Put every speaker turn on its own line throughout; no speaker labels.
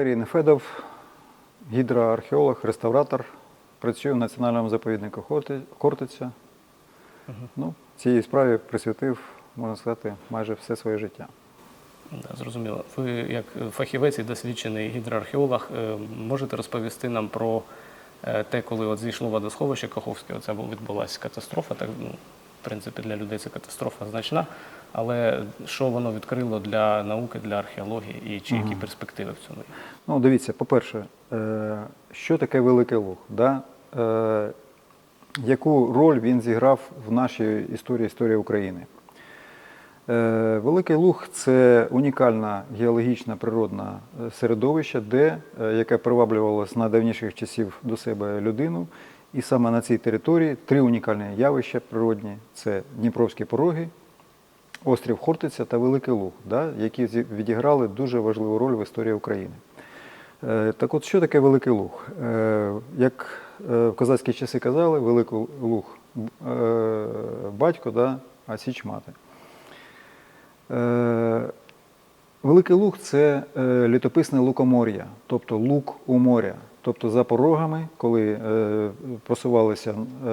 Валерій Нефедов, гідроархеолог, реставратор. Працюю в національному заповіднику Хорти- Хортиця. Ну, цій справі присвятив, можна сказати, майже все своє життя.
Да, зрозуміло. Ви як фахівець і досвідчений гідроархеолог е, можете розповісти нам про е, те, коли от зійшло водосховище Каховське, оце відбулася катастрофа. Так, ну, в принципі, для людей це катастрофа значна. Але що воно відкрило для науки, для археології і чи які перспективи в цьому?
Ну, дивіться, по-перше, е, що таке Великий Луг? Да? Е, Яку роль він зіграв в нашій історії історії України? Е, Великий Луг це унікальне геологічне природне середовище, де, яке приваблювало з найдавніших часів до себе людину. І саме на цій території три унікальні явища природні: це Дніпровські пороги, острів Хортиця та Великий Луг, да, які відіграли дуже важливу роль в історії України. Е, Так от, що таке Великий Луг? Е, Як е, в козацькі часи казали, Великий Луг батько, да, а Січ мати. Великий Луг це літописне лукомор'я, тобто лук у моря. Тобто за порогами, коли е, просувалися е,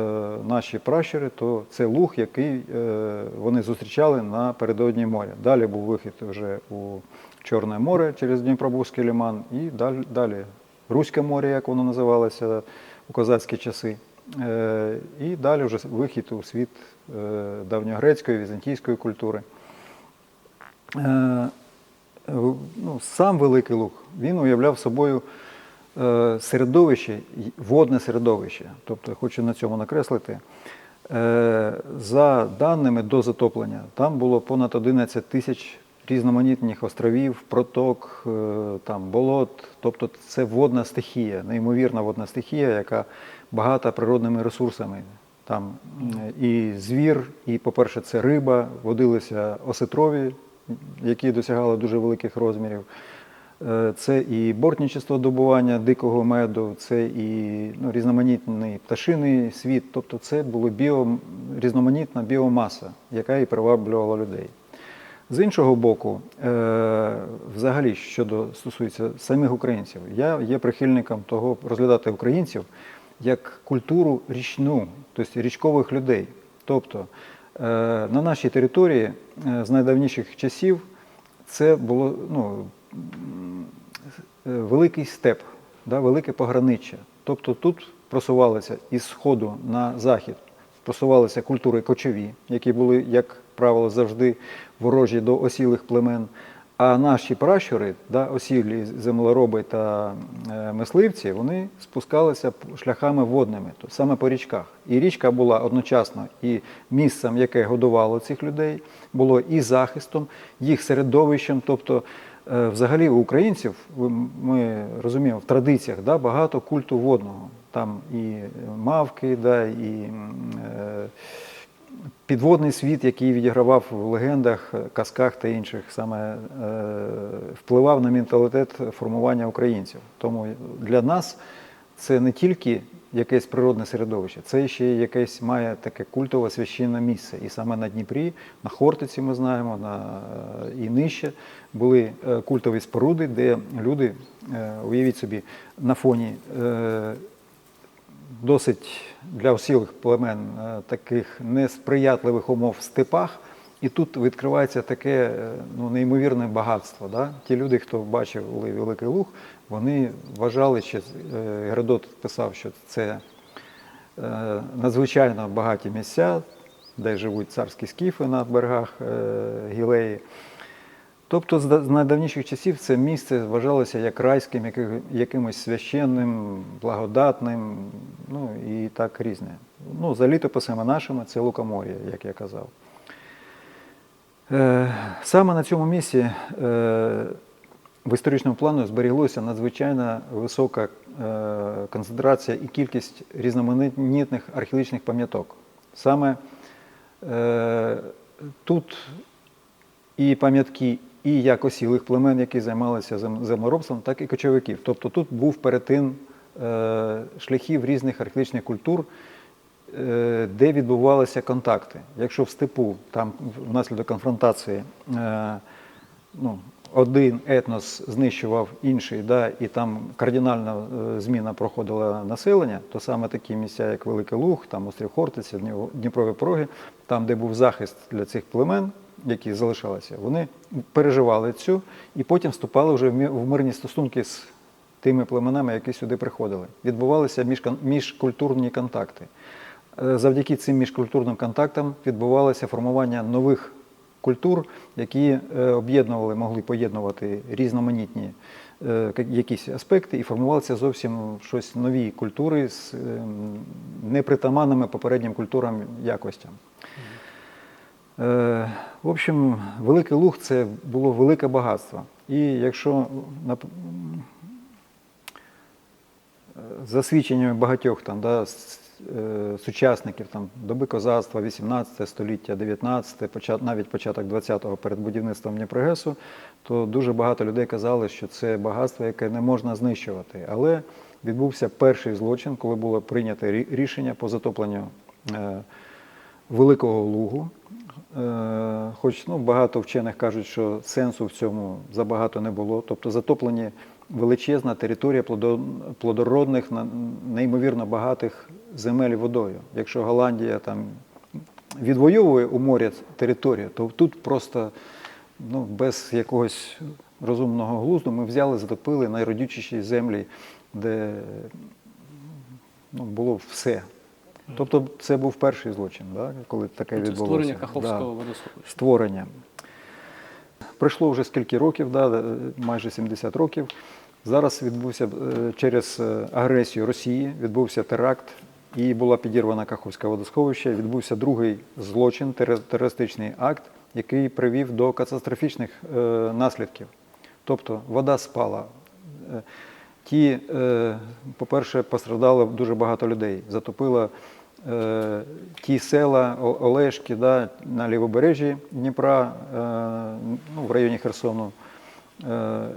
наші пращури, то це луг, який е, вони зустрічали напередодні моря. Далі був вихід вже у Чорне море через Дніпробузький ліман, і далі, далі Руське море, як воно називалося у козацькі часи. Е, і далі вже вихід у світ е, давньогрецької, візантійської культури. Е, ну, сам Великий Луг він уявляв собою середовище, водне середовище. Тобто, хочу на цьому накреслити. Е, За даними до затоплення, там було понад 11 тисяч різноманітних островів, проток, е, там, болот. Тобто це водна стихія, неймовірна водна стихія, яка багата природними ресурсами. Там е, і звір, і, по-перше, це риба, водилися осетрові, які досягали дуже великих розмірів. Е, Це і бортничество добування дикого меду, це і ну, різноманітний пташиний світ. Тобто це була біо, різноманітна біомаса, яка і приваблювала людей. З іншого боку, е, взагалі, щодо стосується самих українців, я є прихильником того розглядати українців як культуру річну, тобто річкових людей. Тобто е, на нашій території з найдавніших часів це було ну, великий степ, да, велике пограниччя. Тобто тут просувалися із сходу на захід, просувалися культури кочові, які були, як правило, завжди ворожі до осілих племен. А наші пращури, да, осілі землероби та е, мисливці, вони спускалися шляхами водними, то саме по річках. І річка була одночасно і місцем, яке годувало цих людей, було і захистом, їх середовищем. Тобто, е, взагалі у українців, ми розуміємо, в традиціях да, багато культу водного. Там і мавки, да, і е, підводний світ, який відігравав в легендах, казках та інших, саме е, впливав на менталітет формування українців. Тому для нас це не тільки якесь природне середовище, це ще якесь має таке культове священне місце. І саме на Дніпрі, на Хортиці ми знаємо, на, е, і нижче були е, культові споруди, де люди, е, уявіть собі, на фоні. досить для осілих племен таких несприятливих умов в степах. І тут відкривається таке ну, неймовірне багатство. Да? Ті люди, хто бачив Великий Луг, вони вважали, що е, Геродот писав, що це е, надзвичайно багаті місця, де живуть царські скіфи на берегах е, Гілеї. Тобто з найдавніших часів це місце вважалося як райським, якимось священним, благодатним, ну і так різне. Ну, за літописами нашими це Лукомор'я, як я казав. Саме на цьому місці в історичному плану зберіглося надзвичайно висока е, концентрація і кількість різноманітних археологічних пам'яток. Саме е, тут і пам'ятки, і як осілих племен, які займалися зем- землеробством, так і кочовиків. Тобто тут був перетин е, шляхів різних археологічних культур, де відбувалися контакти. Якщо в степу, там внаслідок конфронтації, ну, один етнос знищував інший, да, і там кардинальна е, зміна проходила населення, то саме такі місця, як Великий Луг, там острів Хортиця, Дніпрові пороги, там, де був захист для цих племен, які залишалися, вони переживали цю і потім вступали вже в мирні стосунки з тими племенами, які сюди приходили. Відбувалися міжкультурні контакти. Е, Завдяки цим міжкультурним контактам відбувалося формування нових культур, які е, об'єднували, могли поєднувати різноманітні е, якісь аспекти і формувалися зовсім щось нові культури з е, непритаманними попереднім культурам якостям. В общем, Великий Луг це було велике багатство. І якщо за свідченнями багатьох там, да, сучасників там, доби козацтва, 18 століття, 19, почат, навіть початок 20-го перед будівництвом Дніпрогесу, то дуже багато людей казали, що це багатство, яке не можна знищувати. Але відбувся перший злочин, коли було прийнято рішення по затопленню е, Великого Лугу. Е, Хоч ну, багато вчених кажуть, що сенсу в цьому забагато не було. Тобто затоплені величезна територія плодородних, неймовірно багатих земель водою. Якщо Голландія там відвоює у морі територію, то тут просто ну, без якогось розумного глузду ми взяли, затопили найродючіші землі, де ну, було все. Тобто це був перший злочин, да, коли таке
Це
відбулося.
створення Каховського
Да
водосховища.
створення. Пройшло вже скільки років, да, е, майже 70 років. Зараз відбувся е, через е, агресію Росії, відбувся теракт і була підірвана Каховське водосховище. Відбувся другий злочин, терористичний акт, який привів до катастрофічних наслідків. Тобто вода спала. Ті, по-перше, постраждало дуже багато людей. Затопило ті села Олешки да, на лівобережжі Дніпра, е, ну, в районі Херсону. Е,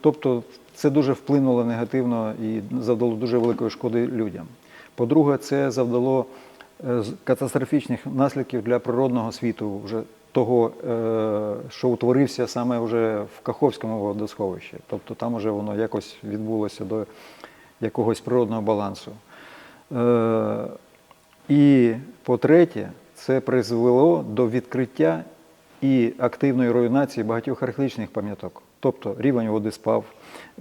Тобто це дуже вплинуло негативно і завдало дуже великої шкоди людям. По-друге, це завдало е, катастрофічних наслідків для природного світу, вже того, е, що утворився саме вже в Каховському водосховищі. Тобто там вже воно якось відбулося до якогось природного балансу. Е, І по-третє, це призвело до відкриття і активної руйнації багатьох археологічних пам'яток. Тобто рівень води спав,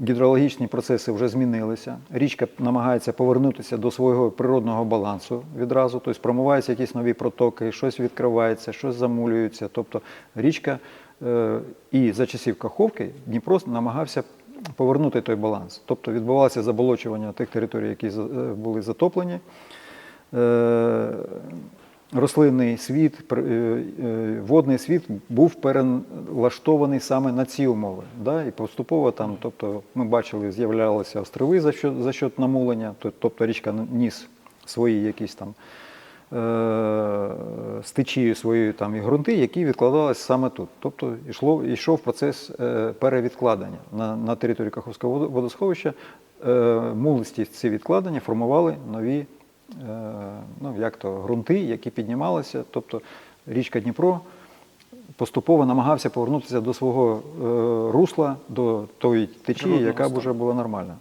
гідрологічні процеси вже змінилися, річка намагається повернутися до свого природного балансу відразу, тобто промиваються якісь нові протоки, щось відкривається, щось замулюється. Тобто річка е, і за часів Каховки Дніпро намагався повернути той баланс. Тобто відбувалося заболочування тих територій, які е, були затоплені. Е, рослинний світ, е, водний світ був перелаштований саме на ці умови. Да? І поступово там, тобто ми бачили, з'являлися острови за що, за намулення, тобто річка ніс свої якісь там з течією своєю там і ґрунти, які відкладалися саме тут. Тобто йшло, йшов процес е, перевідкладення на, на території Каховського водосховища. Е, мулисті ці відкладення формували нові е, ну, як то, ґрунти, які піднімалися. Тобто річка Дніпро поступово намагався повернутися до свого е, русла, до тої течії, яка б вже була нормальна.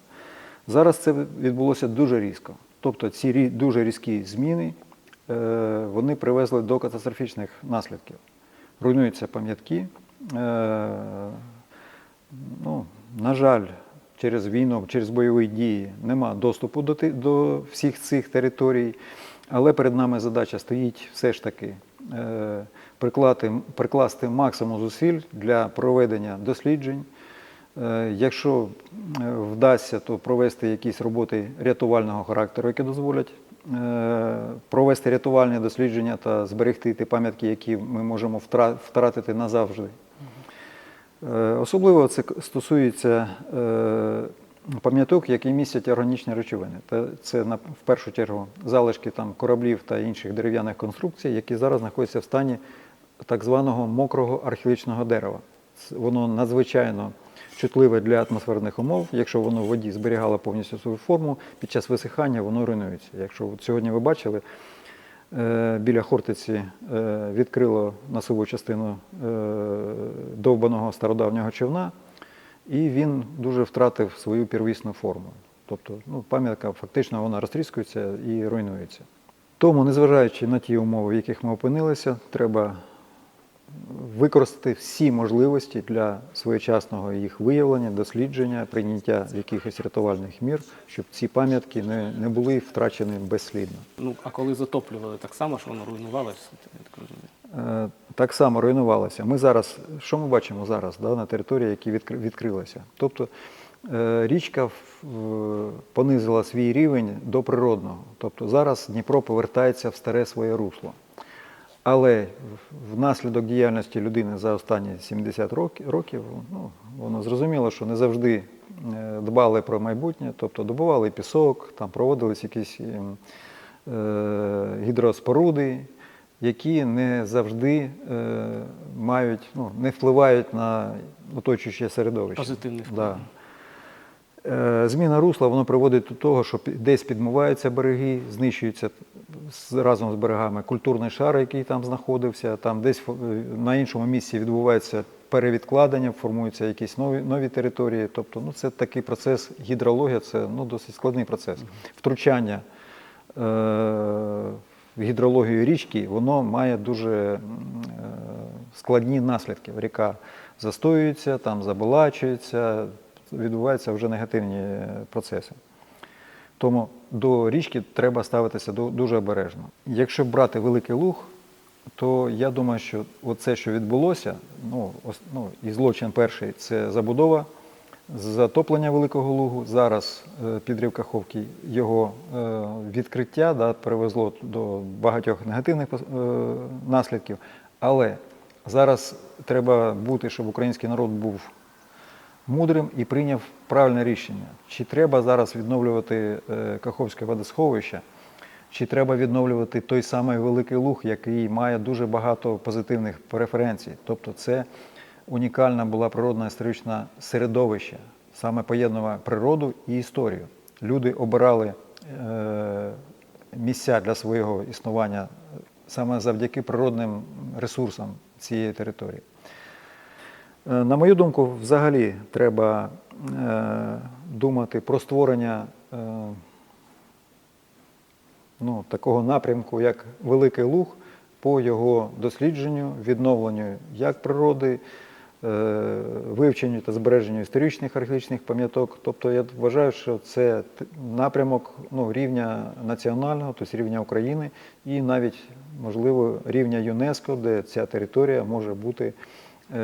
Зараз це відбулося дуже різко. Тобто ці дуже різкі зміни е, вони привезли до катастрофічних наслідків. Руйнуються пам'ятки. Е, ну, на жаль, через війну, через бойові дії нема доступу до, до всіх цих територій, але перед нами задача стоїть все ж таки е, приклати, прикласти максимум зусиль для проведення досліджень. Е, Якщо е, вдасться, то провести якісь роботи рятувального характеру, які дозволять е, провести рятувальні дослідження та зберегти ті пам'ятки, які ми можемо втратити назавжди. Е, Особливо це стосується е, пам'яток, які містять органічні речовини. Це в першу чергу залишки там, кораблів та інших дерев'яних конструкцій, які зараз знаходяться в стані так званого мокрого археологічного дерева. Воно надзвичайно чутливе для атмосферних умов. Якщо воно в воді зберігало повністю свою форму, під час висихання воно руйнується. Якщо от сьогодні ви бачили, е, біля Хортиці е, відкрило носову частину е, довбаного стародавнього човна, і він дуже втратив свою первісну форму. Тобто ну, пам'ятка фактично вона розтріскується і руйнується. Тому, незважаючи на ті умови, в яких ми опинилися, треба використати всі можливості для своєчасного їх виявлення, дослідження, прийняття якихось рятувальних мір, щоб ці пам'ятки не, не були втрачені безслідно.
Ну, а коли затоплювали, так само, що воно руйнувалося, я так.
Е, Так само руйнувалося. Ми зараз, що ми бачимо зараз да, на території, які відкри- відкрилися? Тобто е, річка понизила свій рівень до природного. Тобто зараз Дніпро повертається в старе своє русло. Але внаслідок діяльності людини за останні 70 років, ну, воно зрозуміло, що не завжди е, дбали про майбутнє, тобто добували пісок, там проводились якісь ем, е, гідроспоруди, які не завжди е, мають, ну, не впливають на оточуюче середовище.
Позитивний вплив.
Да. Е, Зміна русла воно приводить до того, що десь підмиваються береги, знищується разом з берегами культурний шар, який там знаходився, там десь е, на іншому місці відбувається перевідкладення, формуються якісь нові, нові території. Тобто, ну, це такий процес, гідрологія це ну, досить складний процес. Втручання е, в гідрологію річки, воно має дуже е, складні наслідки. Ріка застоюється, там заболачується, відбуваються вже негативні процеси. Тому до річки треба ставитися дуже обережно. Якщо брати великий луг, то я думаю, що оце, що відбулося, ну, ну, і злочин перший це забудова, затоплення великого лугу. Зараз е, підрив Каховки його е, відкриття да, привезло до багатьох негативних е, наслідків. Але зараз треба бути, щоб український народ був мудрим і прийняв правильне рішення. Чи треба зараз відновлювати е, Каховське водосховище, чи треба відновлювати той самий Великий Луг, який має дуже багато позитивних преференцій. Тобто це унікальна була природна історична середовище, саме поєднує природу і історію. Люди обирали е, місця для свого існування саме завдяки природним ресурсам цієї території. Е, На мою думку, взагалі треба е, думати про створення е, ну, такого напрямку, як Великий Луг, по його дослідженню, відновленню як природи, вивченню та збереженню історичних археологічних пам'яток. Тобто я вважаю, що це напрямок ну, рівня національного, тобто рівня України, і навіть, можливо, рівня ЮНЕСКО, де ця територія може бути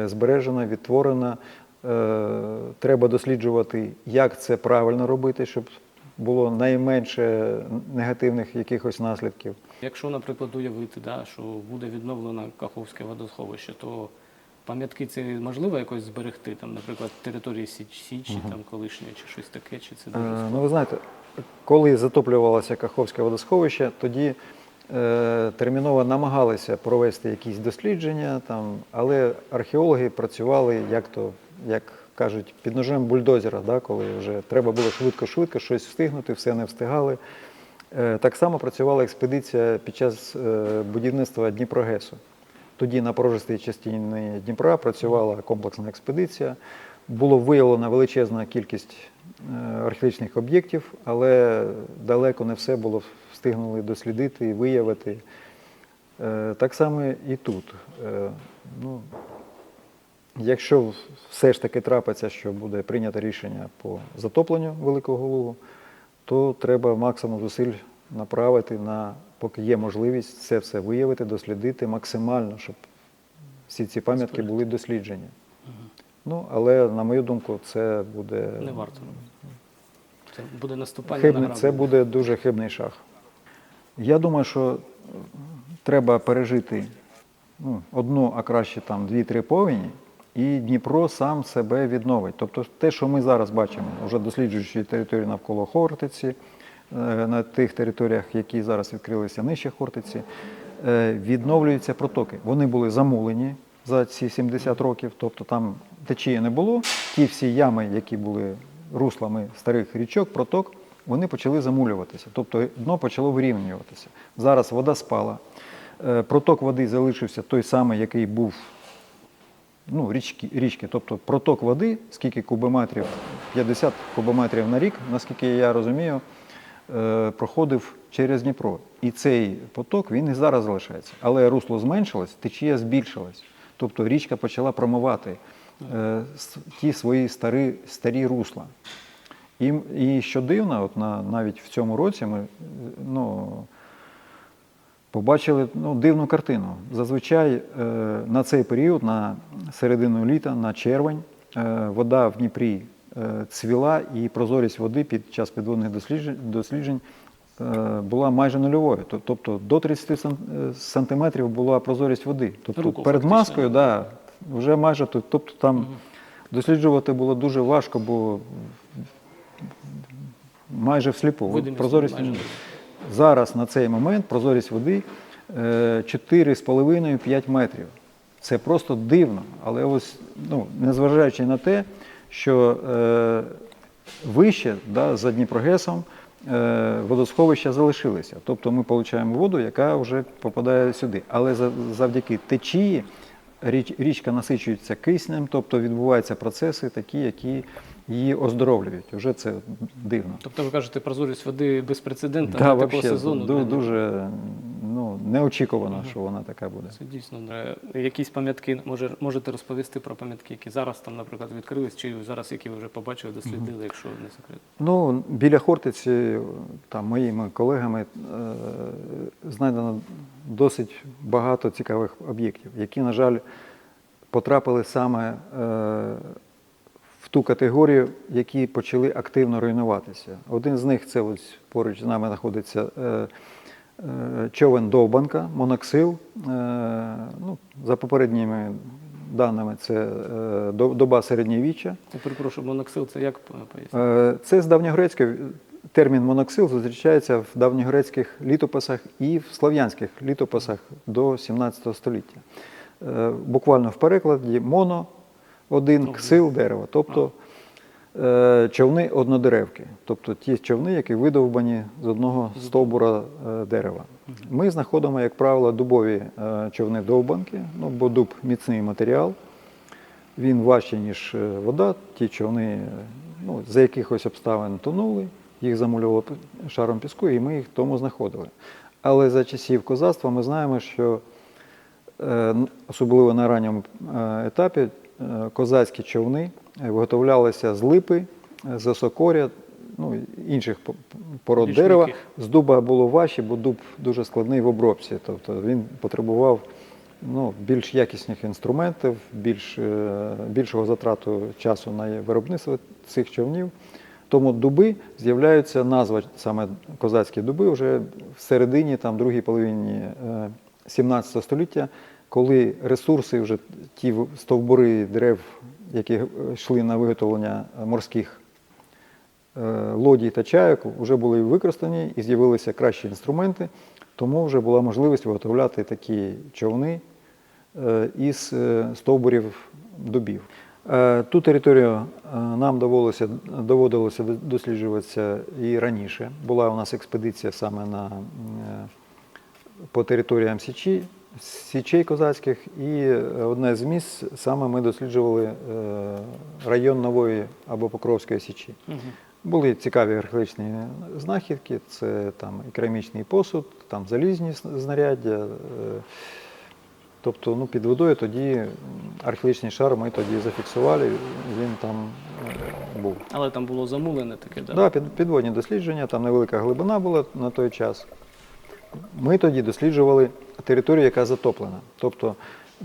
збережена, відтворена. Е, Треба досліджувати, як це правильно робити, щоб було найменше негативних якихось наслідків.
Якщо, наприклад, уявити, да, що буде відновлено Каховське водосховище, то пам'ятки це можливо якось зберегти, там, наприклад, території Січ, Січі, там, колишньої, чи щось таке, чи це дуже
Е,
складно?
Ну, ви знаєте, коли затоплювалося Каховське водосховище, тоді е, терміново намагалися провести якісь дослідження, там, але археологи працювали, як то, як кажуть, під ножем бульдозера, да, коли вже треба було швидко-швидко щось встигнути, все не встигали. Е, так само працювала експедиція під час е, будівництва Дніпрогесу. Тоді на порожистій частині Дніпра працювала комплексна експедиція. Було виявлена величезна кількість е, археологічних об'єктів, але далеко не все було встигнули дослідити і виявити. Е, Так само і тут. Е, Ну, якщо все ж таки трапиться, що буде прийнято рішення по затопленню Великого Лугу, то треба максимум зусиль направити на, поки є можливість це все виявити, дослідити максимально, щоб всі ці пам'ятки були досліджені. Ну, але, на мою думку, це буде
Не варто. Це буде наступання на
хибний,
грабли.
це буде дуже хибний шаг. Я думаю, що треба пережити ну, одну, а краще там дві-три повені, і Дніпро сам себе відновить. Тобто те, що ми зараз бачимо, вже досліджуючи територію навколо Хортиці, е, на тих територіях, які зараз відкрилися нижче Хортиці, е, відновлюються протоки. Вони були замулені за ці 70 років, тобто там течії не було. Ті всі ями, які були руслами старих річок, проток, вони почали замулюватися, тобто дно почало вирівнюватися. Зараз вода спала, е, проток води залишився той самий, який був ну, річки, річки. Тобто проток води, скільки кубометрів, 50 кубометрів на рік, наскільки я розумію, е, проходив через Дніпро. І цей поток він і зараз залишається. Але русло зменшилось, течія збільшилась. Тобто річка почала промивати е, ті свої старі, старі русла. І, і що дивно, от на, навіть в цьому році ми ну, побачили ну, дивну картину. Зазвичай е, на цей період, на середину літа, на червень, е, вода в Дніпрі е, цвіла і прозорість води під час підводних досліджень, досліджень е, була майже нульовою. Тобто до 30 е, сантиметрів була прозорість води. Тобто
Руку
перед
фактично.
маскою, да, вже майже. Тобто там досліджувати було дуже важко, бо майже всліпу.
Видимість
Прозорість
майже.
Зараз на цей момент прозорість води е, 4,5-5 метрів. Це просто дивно. Але ось, ну, незважаючи на те, що е, вище да, за Дніпрогесом е, водосховища залишилися. Тобто ми отримуємо воду, яка вже попадає сюди. Але завдяки течії річ, річка насичується киснем, тобто відбуваються процеси такі, які її оздоровлюють. Вже це дивно.
Тобто ви кажете, прозорість води безпрецедентна
Да,
такого
вообще,
сезону.
ду- дуже ну, неочікувано, що вона така буде.
Це дійсно Якісь пам'ятки може, можете розповісти про пам'ятки, які зараз там, наприклад, відкрились, чи зараз які ви вже побачили, дослідили, якщо не секрет.
Ну, біля Хортиці, там, моїми колегами, е, знайдено досить багато цікавих об'єктів, які, на жаль, потрапили саме е, ту категорію, які почали активно руйнуватися. Один з них це ось поруч з нами знаходиться е, е, човен Довбанка, Моноксил. Е, ну, за попередніми даними, це доба середньовіччя.
Я перепрошую, моноксил це як пояснити?
Це з давньогрецького термін моноксил зустрічається в давньогрецьких літописах і в слов'янських літописах до 17 століття. Буквально в перекладі моно один ксил дерева, тобто е, човни однодеревки, тобто ті човни, які видовбані з одного стовбура е, дерева. Ми знаходимо, як правило, дубові е, човни довбанки, ну, бо дуб міцний матеріал. Він важчий, ніж вода. Ті човни ну, за якихось обставин тонули, їх замулювало шаром піску, і ми їх тому знаходили. Але за часів козацтва ми знаємо, що особливо на ранньому етапі козацькі човни е, виготовлялися з липи, е, з осокоря, ну, інших пород
Більш
дерева. З дуба було важче, бо дуб дуже складний в обробці. Тобто він потребував ну, більш якісних інструментів, більш, е, більшого затрату часу на виробництво цих човнів. Тому дуби з'являються назва саме козацькі дуби вже в середині, там, другій половині е, 17 століття, коли ресурси, вже ті стовбури дерев, які йшли на виготовлення морських е, лодій та чайок вже були використані і з'явилися кращі інструменти, тому вже була можливість виготовляти такі човни е, із е, стовбурів дубів. Ту територію нам доводилося, доводилося досліджуватися і раніше. Була у нас експедиція саме на, по територіям Січі, Січей козацьких, і е, одне з місць саме ми досліджували е, район Нової або Покровської Січі. Були цікаві археологічні знахідки, це там і керамічний посуд, там залізні знаряддя. е, Тобто ну, під водою тоді археологічний шар ми тоді зафіксували, він там був.
Але там було замулене таке, да?
Да, під, підводні дослідження, там невелика глибина була на той час. Ми тоді досліджували територію, яка затоплена. Тобто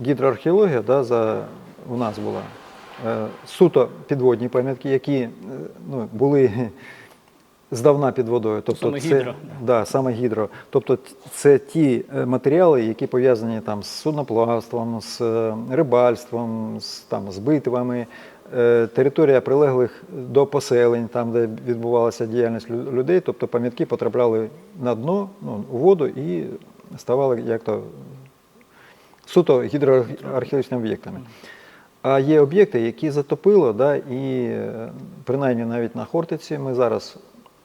гідроархеологія да, за, у нас була е, суто підводні пам'ятки, які е, ну, були здавна під водою. Тобто
Саме
це,
гідро.
Да, саме гідро. Тобто це ті е, матеріали, які пов'язані там з судноплавством, з е, рибальством, з, там, з битвами. Е, Територія прилеглих до поселень, там, де відбувалася діяльність людей, тобто пам'ятки потрапляли на дно, ну, у воду і ставали як то суто гідроархеологічними об'єктами. А є об'єкти, які затопило, да, і е, принаймні навіть на Хортиці ми зараз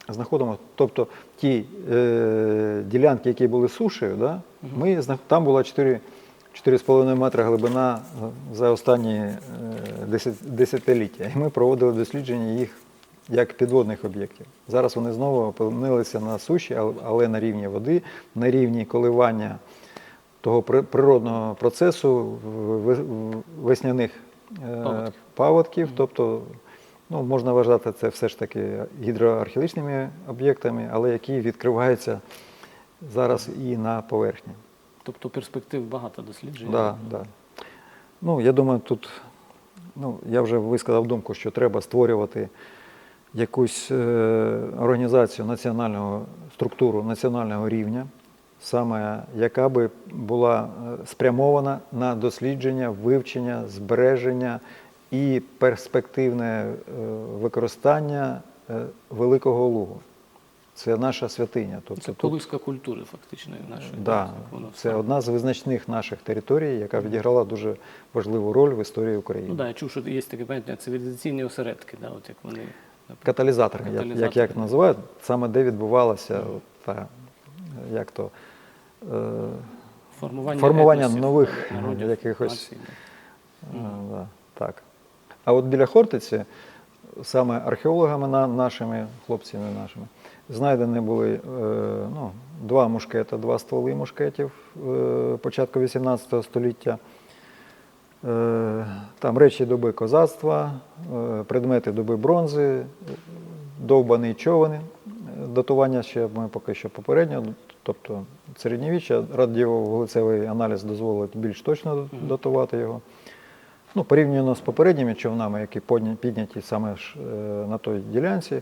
знаходимо, тобто ті е, ділянки, які були сушею, да, ми, там була 4, 4,5 метри глибина за останні е, 10, десятиліття. І ми проводили дослідження їх як підводних об'єктів. Зараз вони знову опинилися на суші, але на рівні води, на рівні коливання того природного процесу весняних е,
Паводків.
паводків. Тобто, ну, можна вважати це все ж таки гідроархеологічними об'єктами, але які відкриваються зараз і на поверхні.
Тобто перспектив багато досліджень.
Да, да. Ну, я думаю, тут ну, я вже висказав думку, що треба створювати якусь е, організацію національного структуру національного рівня, саме яка би була е, спрямована на дослідження, вивчення, збереження і перспективне е, використання е, великого лугу. Це наша святиня. Тобто
Це
тут-
колиска культури фактично нашої.
Да, це одна з визначних наших територій, яка відіграла дуже важливу роль в історії України.
Ну да, я чув, що є таке поняття цивілізаційні осередки, да, от як вони.
Каталізатор, як, як, як називають, саме де відбувалася от та, як то, е,
Формування,
Формування
етносів,
нових,
народів,
якихось- е, да, так. А от біля Хортиці, саме археологами нашими, хлопцями нашими, знайдені були е, ну, два мушкета, два стволи мушкетів е, початку 18 століття. Е, Там речі доби козацтва, предмети доби бронзи, довбаний човен. Датування ще ми поки що попередньо, тобто середньовіччя, радіовуглецевий аналіз дозволить більш точно датувати його. Ну, порівняно з попередніми човнами, які підняті саме ж, на той ділянці.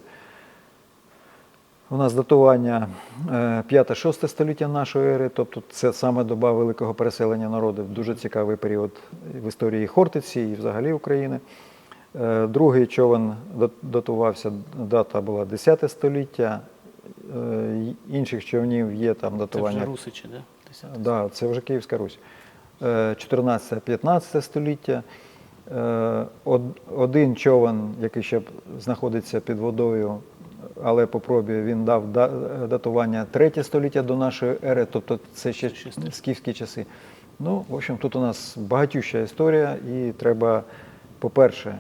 У нас датування 5-6 століття нашої ери, тобто це саме доба великого переселення народів, дуже цікавий період в історії Хортиці і взагалі України. Е, Другий човен датувався, дата була 10 століття. Е, Інших човнів є там
Це
датування.
вже Русичі, да? Десяте.
Да, це вже Київська Русь. Е, 14-15 століття. Е, Один човен, який ще знаходиться під водою, але по пробі він дав датування 3 століття до нашої ери, тобто це ще скіфські часи. Ну, в общем, тут у нас багатюща історія, і треба, по-перше,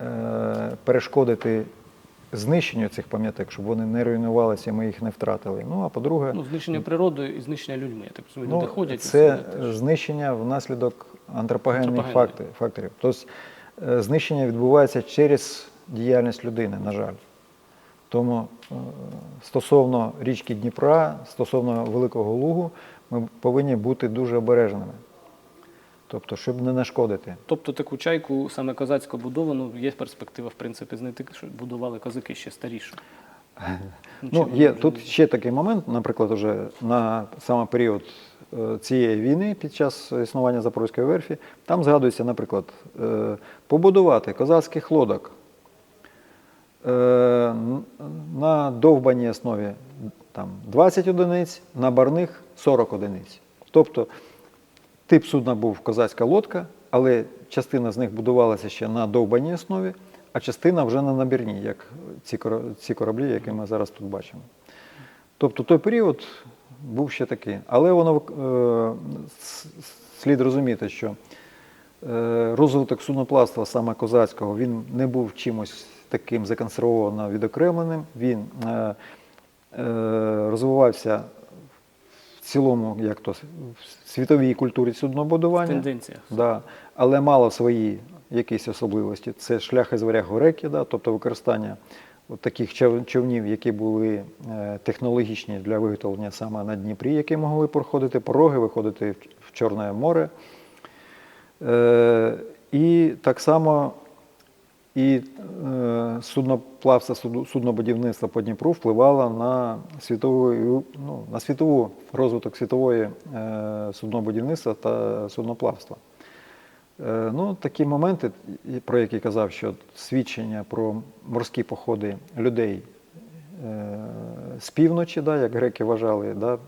е, перешкодити знищенню цих пам'яток, щоб вони не руйнувалися і ми їх не втратили. Ну, а по-друге,
Ну, знищення природою і знищення людьми. Я так розумію, люди ходять. і
це знищення внаслідок антропогенних
Антропогенних.
факторів. Тобто е, знищення відбувається через діяльність людини, на жаль. Тому е, стосовно річки Дніпра, стосовно Великого Лугу, ми повинні бути дуже обережними. Тобто, щоб не нашкодити.
Тобто таку чайку, саме козацьку будовану, є перспектива, в принципі, знайти, що будували козаки ще старіше.
Ну, є тут ще такий момент, наприклад, уже на саме період е, цієї війни під час існування Запорізької верфі, там згадується, наприклад, е, побудувати козацьких лодок на довбаній основі там, 20 одиниць, на барних 40 одиниць. Тобто тип судна був козацька лодка, але частина з них будувалася ще на довбаній основі, а частина вже на набірній, як ці кораблі, які ми зараз тут бачимо. Тобто той період був ще такий. Але воно е, слід розуміти, що е, розвиток судноплавства саме козацького він не був чимось таким законсервовано відокремленим. Він е, е, розвивався в цілому, як то в світовій культурі суднобудування.
Тенденціях.
Да, але мало свої якісь особливості. Це шлях із варяг греки, да, тобто використання от таких човнів, які були е, технологічні для виготовлення саме на Дніпрі, які могли проходити пороги, виходити в, в Чорне море. Е, і так само і е, судноплавство, суднобудівництво по Дніпру впливало на світову, ну, на світову розвиток світової е, суднобудівництва та судноплавства. Е, ну, такі моменти, про які казав, що свідчення про морські походи людей е, з півночі, да, як греки вважали, да,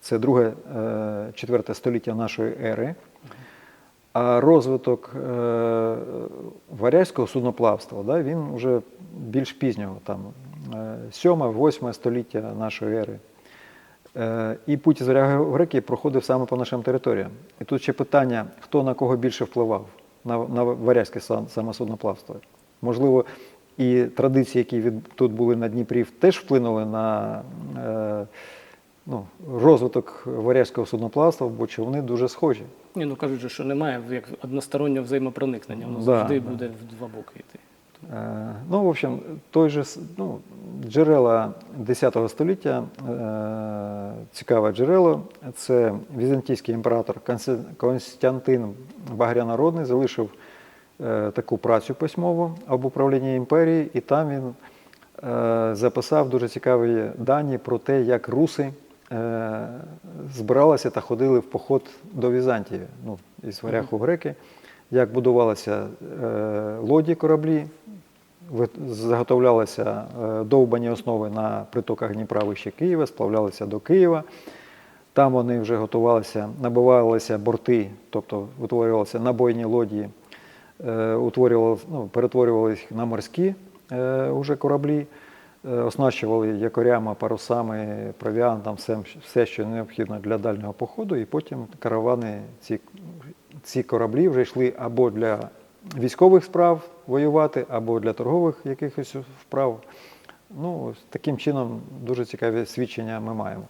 це друге, четверте століття нашої ери. А розвиток е, варязького судноплавства, да, він вже більш пізнього, там, 7-8 століття нашої ери. Е, І путь із греки проходив саме по нашим територіям. І тут ще питання, хто на кого більше впливав на, на варязьке саме судноплавство. Можливо, і традиції, які від, тут були на Дніпрі, теж вплинули на е, ну, розвиток варязького судноплавства, бо човни дуже схожі.
Ні, ну кажуть, що немає як одностороннього взаємопроникнення, воно
Да,
завжди
да.
буде в два боки йти.
Е, Ну, в общем, той же ну, джерела 10 століття, е, цікаве джерело, це візантійський імператор Константин Багрянародний залишив е, таку працю письмову об управлінні імперії, і там він е, записав дуже цікаві дані про те, як руси збиралися та ходили в поход до Візантії, ну, із варяг у греки, як будувалися е, лоді кораблі, заготовлялися е, довбані основи на притоках Дніпра вище Києва, сплавлялися до Києва. Там вони вже готувалися, набивалися борти, тобто утворювалися набойні лодії, е, ну, перетворювалися на морські е, уже кораблі, е, оснащували якорями, парусами, провіантом, все, що необхідно для дальнього походу, і потім каравани, ці, ці кораблі вже йшли або для військових справ воювати, або для торгових якихось вправ. Ну, таким чином дуже цікаві свідчення ми маємо.